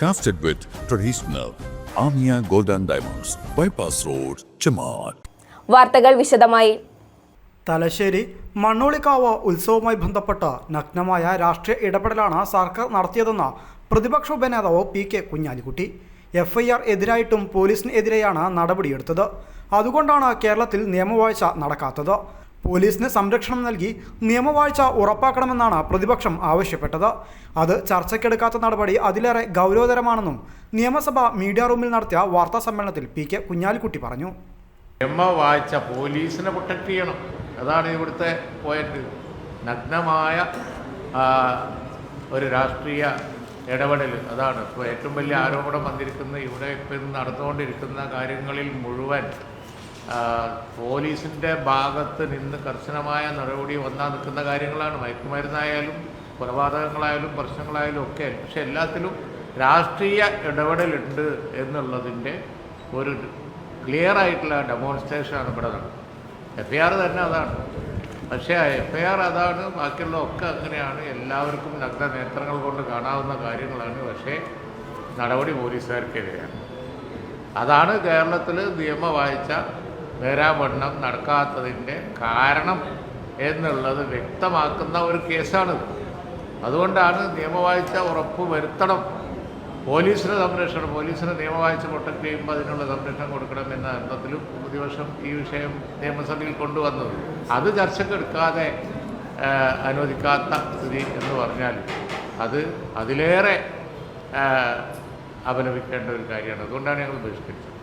Crafted with traditional Amia Golden Diamonds, Bypass Road, Chamat. വാർത്തകൾ വിശദമായി. തലശ്ശേരി മണ്ണോളിക്കാവ് ഉത്സവവുമായി ബന്ധപ്പെട്ട നഗ്നമായ രാഷ്ട്രീയ ഇടപെടലാണ് സർക്കാർ നടത്തിയതെന്ന് പ്രതിപക്ഷ ഉപനേതാവ് P K Kunhalikutty. F I R എതിരായിട്ടും പോലീസിനെതിരെയാണ് നടപടിയെടുത്തത്. അതുകൊണ്ടാണ് കേരളത്തിൽ നിയമവാഴ്ച നടക്കാത്തത്. പോലീസിന് സംരക്ഷണം നൽകി നിയമവാഴ്ച ഉറപ്പാക്കണമെന്നാണ് പ്രതിപക്ഷം ആവശ്യപ്പെട്ടത്. അത് ചർച്ചയ്ക്കെടുക്കാത്ത നടപടി അതിലേറെ ഗൗരവതരമാണെന്നും നിയമസഭ മീഡിയ റൂമിൽ നടത്തിയ വാർത്താ സമ്മേളനത്തിൽ പി കെ കുഞ്ഞാലിക്കുട്ടി പറഞ്ഞു. നിയമവാഴ്ച പോലീസിനെ പ്രൊട്ടക്ട് ചെയ്യണം. അതാണ് ഇവിടുത്തെ പോയിന്റ് നഗ്നമായ ഒരു രാഷ്ട്രീയ ഇടപെടൽ അതാണ്. ഇപ്പോൾ ഏറ്റവും വലിയ ആരോപണം വന്നിരിക്കുന്ന ഇവിടെ ഇപ്പം നടന്നുകൊണ്ടിരിക്കുന്ന കാര്യങ്ങളിൽ മുഴുവൻ പോലീസിന്റെ ഭാഗത്ത് നിന്ന് കർശനമായ നടപടി വന്നാൽ നിൽക്കുന്ന കാര്യങ്ങളാണ്. മയക്കുമരുന്നായാലും കൊലപാതകങ്ങളായാലും പ്രശ്നങ്ങളായാലും ഒക്കെ പക്ഷെ എല്ലാത്തിലും രാഷ്ട്രീയ ഇടപെടലുണ്ട് എന്നുള്ളതിന്റെ ഒരു ക്ലിയർ ആയിട്ടുള്ള ഡെമോൺസ്ട്രേഷനാണ് ഇവിടെ നടന്നത് എഫ് ഐ ആർ തന്നെ അതാണ്. പക്ഷേ എഫ് ഐ ആർ അതാണ് ബാക്കിയുള്ള ഒക്കെ അങ്ങനെയാണ്. എല്ലാവർക്കും നഗ്ന നേത്രങ്ങൾ കൊണ്ട് കാണാവുന്ന കാര്യങ്ങളാണ്. പക്ഷേ നടപടി പോലീസുകാർക്കെതിരെയാണ്. അതാണ് കേരളത്തിൽ നിയമവാഴ്ച നേരാവണ്ണം നടക്കാത്തതിന്റെ കാരണം എന്നുള്ളത് വ്യക്തമാക്കുന്ന ഒരു കേസാണിത്. അതുകൊണ്ടാണ് നിയമവാഴ്ച ഉറപ്പ് വരുത്തണം. പോലീസിന് സംരക്ഷണം പോലീസിന് നിയമവാഴ്ച പ്രൊട്ടക്ട് ചെയ്യുമ്പോൾ അതിനുള്ള സംരക്ഷണം കൊടുക്കണം എന്ന അർത്ഥത്തിലും പ്രതിപക്ഷം ഈ വിഷയം നിയമസഭയിൽ കൊണ്ടുവന്നത്. അത് ചർച്ചക്കെടുക്കാതെ അനുവദിക്കാത്ത സ്ഥിതി എന്ന് പറഞ്ഞാൽ അത് അതിലേറെ അപലപിക്കേണ്ട ഒരു കാര്യമാണ്. അതുകൊണ്ടാണ് ഞങ്ങൾ ബഹിഷ്കരിച്ചത്.